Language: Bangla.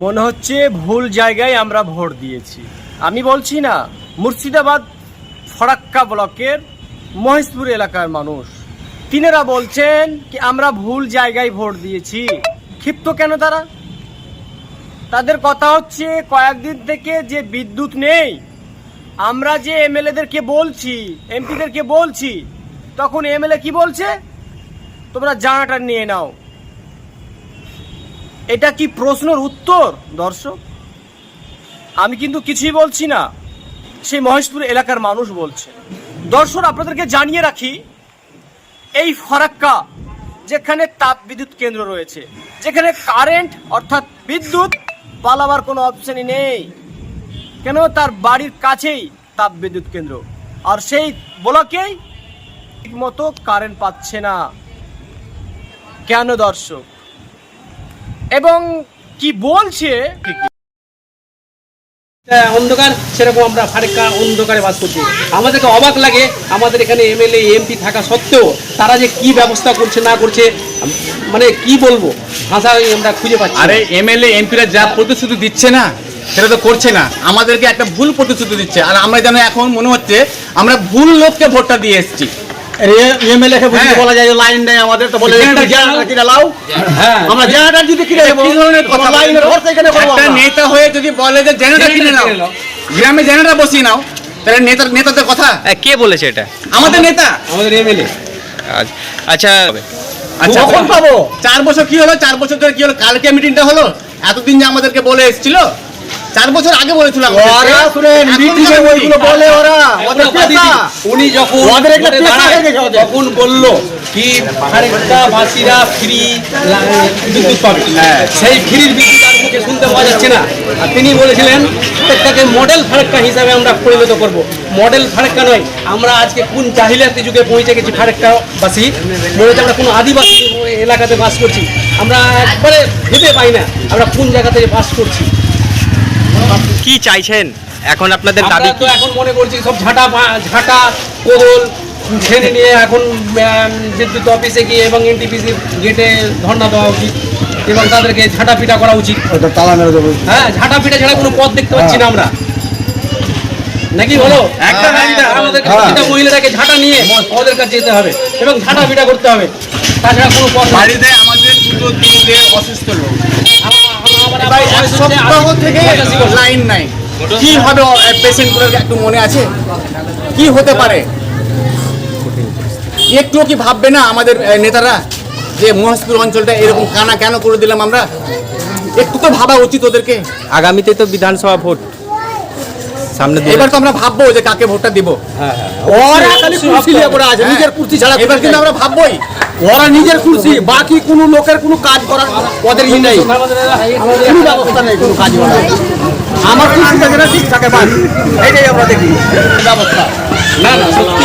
মনে হচ্ছে ভুল জায়গায় আমরা ভোট দিয়েছি। আমি বলছি না, মুর্শিদাবাদ ফরাক্কা ব্লকের মহেশপুর এলাকার মানুষ। তিনারা বলছেন কি আমরা ভুল জায়গায় ভোট দিয়েছি। ক্ষিপ্ত কেন তারা? তাদের কথা হচ্ছে কয়েকদিন থেকে যে বিদ্যুৎ নেই, আমরা যে এমএলএদেরকে বলছি, এমপিদেরকে বলছি, তখন এমএলএ কি বলছে? তোমরা জানাটা নিয়ে নাও। এটা কি প্রশ্নের উত্তর, দর্শক? আমি কিন্তু কিছুই বলছি না। সেই মহেশপুর এলাকার মানুষ বলছে। দর্শক, আপনাদেরকে জানিয়ে রাখি, এই ফরাক্কা, যেখানে তাপ বিদ্যুৎ কেন্দ্র রয়েছে, যেখানে কারেন্ট, অর্থাৎ বিদ্যুৎ, পালাবার কোনো অপশনই নেই। কেন? তার বাড়ির কাছেই তাপ বিদ্যুৎ কেন্দ্র। আর সেই ব্লকেই ঠিকমতো কারেন্ট পাচ্ছে না। কেন, দর্শক? এবং কি বলছে? অন্ধকার সেরকম আমরা ফারেক্কা অন্ধকারে বাস করছি। আমাদেরকে অবাক লাগে আমাদের এখানে এমএলএ এমপি থাকা সত্ত্বেও তারা যে কি ব্যবস্থা করছে না করছে মানে কি বলব? ভাষা আমরা খুঁজে পাচ্ছি। আরে এমএলএ এমপিরা যা প্রতিশ্রুতি দিচ্ছে না সেটা তো করছে না। আমাদেরকে একটা ভুল প্রতিশ্রুতি দিচ্ছে। আর আমরা যেন এখন মনে হচ্ছে আমরা ভুল লোককে ভোটটা দিয়ে এসেছি। কে বুঝিয়ে হ্যাঁ। বলা যায় লাইন নেই আমাদের তো বলে জেনারেটর জেনারেটর কিনে লাও হ্যাঁ। আমরা জেনারেটর যদি কিনে দেবো কথা লাইনের ভরসা এখানে করব একটা নেতা হয়ে যদি বলে যে জেনারেটর কিনে নাও। গ্রামে জেনারেটর বসিয়ে নাও। তাহলে নেতার নেতাদের কথা? কে বলেছে এটা? আমাদের নেতা? আমাদের এমএলএ। আচ্ছা আচ্ছা। কখন পাবো। চার বছর কি হলো? চার বছর ধরে কি হলো? কালকে মিটিংটা হলো? এতদিন যে আমাদেরকে বলে এসেছিল? চার বছর আগে বলেছিল ওরা শুনেন ওইগুলো বলে ওরা। ওদের পেশা। উনি যখন ওদের একটা পেশা হয়ে গেছে ওদের। তখন বলল কি ফারেক্কা বাসীরা ফ্রি বিদ্যুৎ পাবে। হ্যাঁ। সেই ফ্রির বিদ্যুৎ আর মুখে শুনতে পাওয়া যাচ্ছে না। আর তিনি বলেছিলেন প্রত্যেকটাকে মডেল ফারেক্কা হিসাবে আমরা পরিণত করব। মডেল ফারেক্কা নয় আমরা আজকে কোন জাহিলাতি যুগে পৌঁছে গেছি ফারেক্কা বাসী। মনে হচ্ছে আমরা কোনো আদিবাসী এলাকাতে বাস করছি। আমরা একবারে ভেবে পাই না আমরা কোন জায়গাতে বাস করছি। কি চাইছেন? এখন আপনাদের দাবি তো কি? এখন মনে করছি সব ঝাঁটা ঝাঁটা কোদল ছেড়ে নিয়ে এখন বিদ্যুৎ অফিসে গিয়ে এবং এনটিপিসি গেটে ধর্ণা দেওয়া উচিত এবং তাদেরকে ঝাঁটা পিটা করা উচিত। ওটা তালা মেরে দেবো। হ্যাঁ ঝাঁটা পিটা ছাড়া কোনো পথ দেখতে পাচ্ছি না আমরা। নাকি বলো? একটা হ্যাঁ। প্রতিটা মহিলাটাকে ঝাঁটা নিয়ে ওদের কাছে যেতে হবে এবং ঝাঁটা পিটা করতে হবে। তাছাড়া কোনো পথ। বাড়িতে আমাদের দুটো তিনটে অসুস্থ লোক। আমার- আমার- আমার ভাই বয়স এক সপ্তাহ থেকে লাইন নাই। কি হবে পেশেন্ট একটু মনে আছে? কি হতে পারে? একটুও কি ভাববে না আমাদের নেতারা যে মহাসপুর অঞ্চলটা এরকম কানা কেন করে দিলাম আমরা? একটু তো ভাবা উচিত ওদেরকে। আগামীতে তো বিধানসভা ভোট। সামনে এবার তো আমরা ভাববো যে কাকে ভোটটা দিব। ওরা খালি কুর্সি নিয়ে পড়ে আছে নিজের কুর্সি ছাড়া এবার কিন্তু আমরা ভাববোই। ওরা নিজের কুর্সি বাকি কোনো লোকের কোনো কাজ করার ওদের ই নেই। কোনো ব্যবস্থা নেই কোনো কাজ করার। আমার কুর্সি থাকে না ঠিক থাকে বাস এইটাই আমরা দেখি। ব্যবস্থা। না না সত্যি